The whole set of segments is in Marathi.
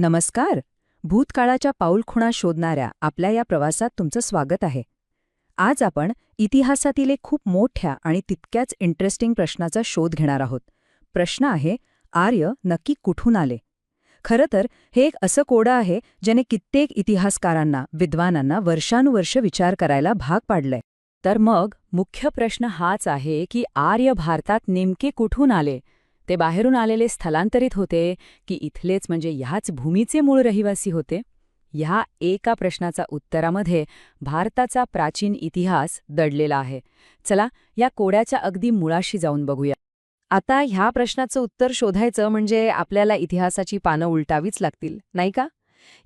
नमस्कार. भूतकाळाच्या पाऊलखुणा शोधणाऱ्या आपल्या या प्रवासात तुमचं स्वागत आहे. आज आपण इतिहासातील एक खूप मोठ्या आणि तितक्याच इंटरेस्टिंग प्रश्नाचा शोध घेणार आहोत. प्रश्न आहे आर्य नक्की कुठून आले? खरं तर हे एक असं कोडं आहे ज्याने कित्येक इतिहासकारांना विद्वानांना वर्षानुवर्ष विचार करायला भाग पाडलंय. तर मग मुख्य प्रश्न हाच आहे की आर्य भारतात नेमके कुठून आले? ते बाहेरून आलेले स्थलांतरित होते की इथलेच म्हणजे ह्याच भूमीचे मूळ रहिवासी होते? ह्या एका प्रश्नाचा उत्तरामध्ये भारताचा प्राचीन इतिहास दडलेला आहे. चला या कोड्याच्या अगदी मुळाशी जाऊन बघूया. आता ह्या प्रश्नाचं उत्तर शोधायचं म्हणजे आपल्याला इतिहासाची पानं उलटावीच लागतील नाही का?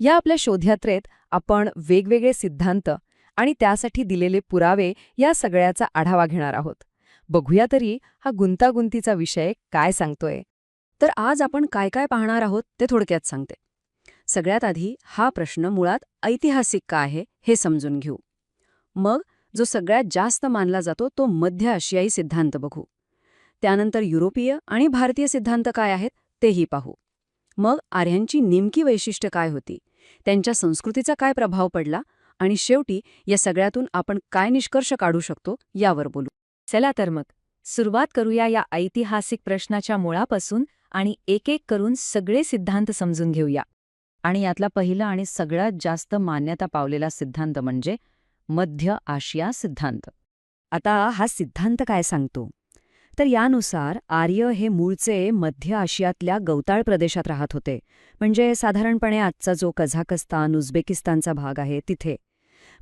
या आपल्या शोधयात्रेत आपण वेगवेगळे सिद्धांत आणि त्यासाठी दिलेले पुरावे या सगळ्याचा आढावा घेणार आहोत. बघूया तरी हा गुंतागुंतीचा विषय काय सांगतोय. तर आज आपण काय काय पाहणार आहोत ते थोडक्यात सांगते. सगळ्यात आधी हा प्रश्न मुळात ऐतिहासिक का आहे हे समजून घेऊ. मग जो सगळ्यात जास्त मानला जातो तो मध्य आशियाई सिद्धांत बघू. त्यानंतर युरोपीय आणि भारतीय सिद्धांत काय आहेत तेही पाहू. मग आर्यांची नेमकी वैशिष्ट्य काय होती? त्यांच्या संस्कृतीचा काय प्रभाव पडला? आणि शेवटी या सगळ्यातून आपण काय निष्कर्ष काढू शकतो यावर बोलू. चला तर मग. सुरुवात करूया या ऐतिहासिक प्रश्नाच्या मुळापासून आणि एक एक करून सगळे सिद्धांत समजून घेऊया. आणि यातला पहिला आणि सगळ्यात जास्त मान्यता पावलेला सिद्धांत म्हणजे मध्य आशिया सिद्धांत. आता हा सिद्धांत काय सांगतो? तर यानुसार आर्य हे मूळचे मध्य आशियातल्या गवताळ प्रदेशात राहत होते. म्हणजे साधारणपणे आजचा जो कझाकस्तान उझबेकिस्तानचा भाग आहे तिथे.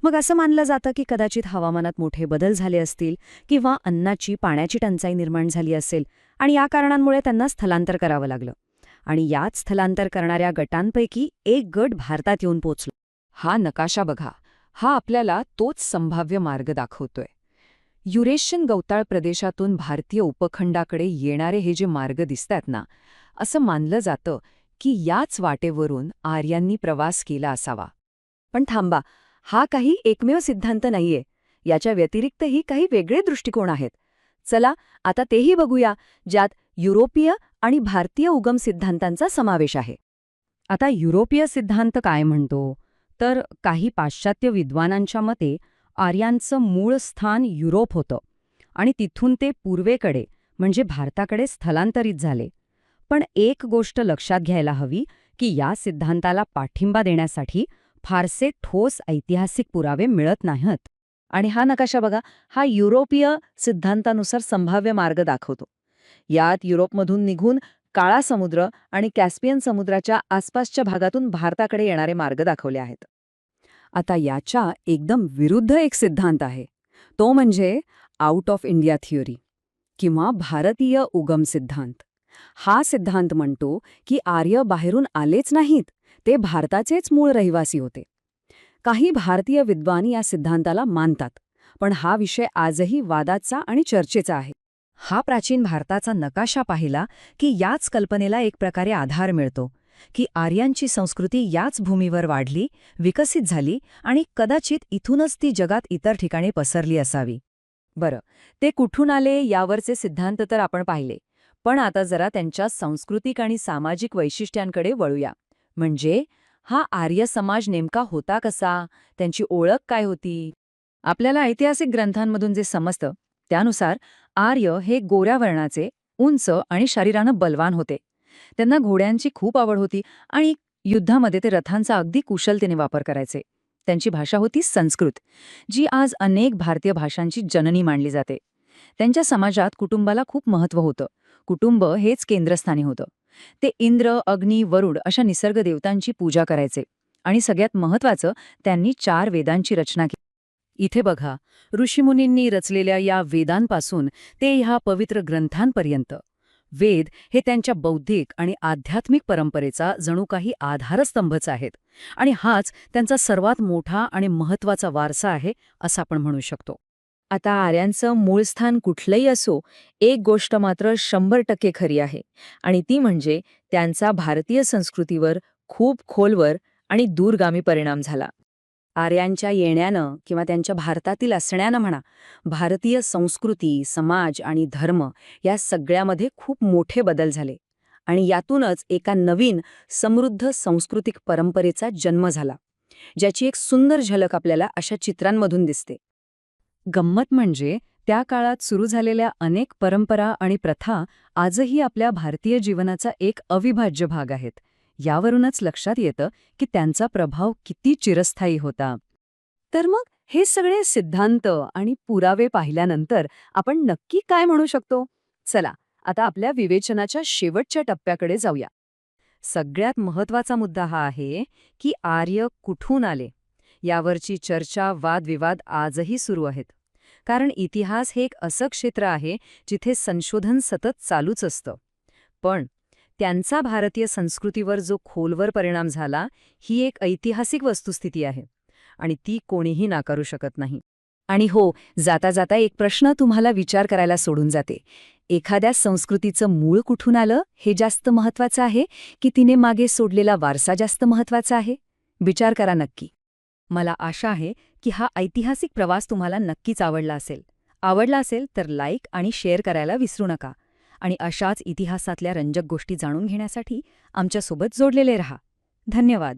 मग असं मानलं जातं की कदाचित हवामानात मोठे बदल झाले असतील किंवा अन्नाची पाण्याची टंचाई निर्माण झाली असेल आणि या कारणांमुळे त्यांना स्थलांतर करावं लागलं. आणि याच स्थलांतर करणाऱ्या गटांपैकी एक गट भारतात येऊन पोचलो हा नकाशा बघा. हा आपल्याला तोच संभाव्य मार्ग दाखवतोय. युरेशियन गवताळ प्रदेशातून भारतीय उपखंडाकडे येणारे हे जे मार्ग दिसतात ना असं मानलं जातं की याच वाटेवरून आर्यांनी प्रवास केला असावा. पण थांबा. हा काही एकमेव सिद्धांत नाहीये. याच्या व्यतिरिक्तही काही वेगळे दृष्टिकोन आहेत. चला आता तेही बघूया ज्यात युरोपीय आणि भारतीय उगम सिद्धांतांचा समावेश आहे. आता युरोपीय सिद्धांत काय म्हणतो? तर काही पाश्चात्य विद्वानांच्या मते आर्यांचं मूळ स्थान युरोप होतं. आणि तिथून ते पूर्वेकडे म्हणजे भारताकडे स्थलांतरित झाले. पण एक गोष्ट लक्षात घ्यायला हवी की या सिद्धांताला पाठिंबा देण्यासाठी फारसे ठोस ऐतिहासिक पुरावे मिळत नाहीत. आणि हा नकाशा बघा हा युरोपीय सिद्धांतानुसार संभाव्य मार्ग दाखवतो. यात युरोपमधून निघून काळा समुद्र आणि कॅस्पियन समुद्राच्या आसपासच्या भागातून भारताकडे येणारे मार्ग दाखवले आहेत. आता याच्या एकदम विरुद्ध एक सिद्धांत आहे. तो म्हणजे आउट ऑफ इंडिया थिअरी किंवा भारतीय उगम सिद्धांत. हा सिद्धांत म्हणतो की आर्य बाहेरून आलेच नाहीत. ते भारताचेच मूळ रहिवासी होते. काही भारतीय विद्वान या सिद्धांताला मानतात पण हा विषय आजही वादाचा आणि चर्चेचा आहे. हा प्राचीन भारताचा नकाशा पाहिला की याच कल्पनेला एक प्रकारे आधार मिळतो की आर्यांची संस्कृती याच भूमीवर वाढली विकसित झाली आणि कदाचित इथूनच ती जगात इतर ठिकाणी पसरली असावी. बरं ते कुठून आले यावरचे सिद्धांत तर आपण पाहिले पण आता जरा त्यांच्या सांस्कृतिक आणि सामाजिक वैशिष्ट्यांकडे वळूया. म्हणजे हा आर्य समाज नेमका होता कसा? त्यांची ओळख काय होती? आपल्याला ऐतिहासिक ग्रंथांमधून जे समजतं त्यानुसार आर्य हे गोऱ्या वर्णाचे उंच आणि शरीरानं बलवान होते. त्यांना घोड्यांची खूप आवड होती आणि युद्धामध्ये ते रथांचा अगदी कुशलतेने वापर करायचे. त्यांची भाषा होती संस्कृत जी आज अनेक भारतीय भाषांची जननी मानली जाते. त्यांच्या समाजात कुटुंबाला खूप महत्त्व होतं. कुटुंब हेच केंद्रस्थानी होतं. ते इंद्र अग्नी वरुड अशा निसर्ग देवतांची पूजा करायचे आणि सगळ्यात महत्वाचं त्यांनी चार वेदांची रचना केली. इथे बघा ऋषीमुनींनी रचलेल्या या वेदांपासून ते ह्या पवित्र ग्रंथांपर्यंत. वेद हे त्यांच्या बौद्धिक आणि आध्यात्मिक परंपरेचा जणू काही आधारस्तंभच आहेत आणि हाच त्यांचा सर्वात मोठा आणि महत्त्वाचा वारसा आहे असं आपण म्हणू शकतो. आता आर्यांचं मूळ स्थान कुठलंही असो एक गोष्ट मात्र शंभर टक्के खरी आहे. आणि ती म्हणजे त्यांचा भारतीय संस्कृतीवर खूप खोलवर आणि दूरगामी परिणाम झाला. आर्यांच्या येण्यानं किंवा त्यांच्या भारतातील असण्यानं म्हणा भारतीय संस्कृती समाज आणि धर्म या सगळ्यामध्ये खूप मोठे बदल झाले. आणि यातूनच एका नवीन समृद्ध सांस्कृतिक परंपरेचा जन्म झाला ज्याची एक सुंदर झलक आपल्याला अशा चित्रांमधून दिसते. गंमत म्हणजे त्या काळात सुरू झालेल्या अनेक परंपरा आणि प्रथा आजही आपल्या भारतीय जीवनाचा एक अविभाज्य भाग आहेत. यावरूनच लक्षात येतं की त्यांचा प्रभाव किती चिरस्थायी होता. तर मग हे सगळे सिद्धांत आणि पुरावे पाहिल्यानंतर आपण नक्की काय म्हणू शकतो? चला आता आपल्या विवेचनाच्या शेवटच्या टप्प्याकडे जाऊया. सगळ्यात महत्त्वाचा मुद्दा हा आहे की आर्य कुठून आले? यावरची चर्चा वादविवाद आजही सुरू आहेत. कारण इतिहास हे एक असं क्षेत्र आहे जिथे संशोधन सतत चालूच असतं. पण त्यांचा भारतीय संस्कृतीवर जो खोलवर परिणाम झाला ही एक ऐतिहासिक वस्तुस्थिती आहे. आणि ती कोणीही नाकारू शकत नाही. आणि हो जाता जाता एक प्रश्न तुम्हाला विचार करायला सोडून जाते. एखाद्या संस्कृतीचं मूळ कुठून आलं हे जास्त महत्वाचं आहे की तिने मागे सोडलेला वारसा जास्त महत्त्वाचा आहे? विचार करा नक्की. मला आशा आहे की हा ऐतिहासिक प्रवास तुम्हाला नक्कीच आवडला असेल. आवडला असेल तर लाईक आणि शेअर करायला विसरू नका. आणि अशाच इतिहासातल्या रंजक गोष्टी जाणून घेण्यासाठी आमच्यासोबत जोडलेले रहा. धन्यवाद.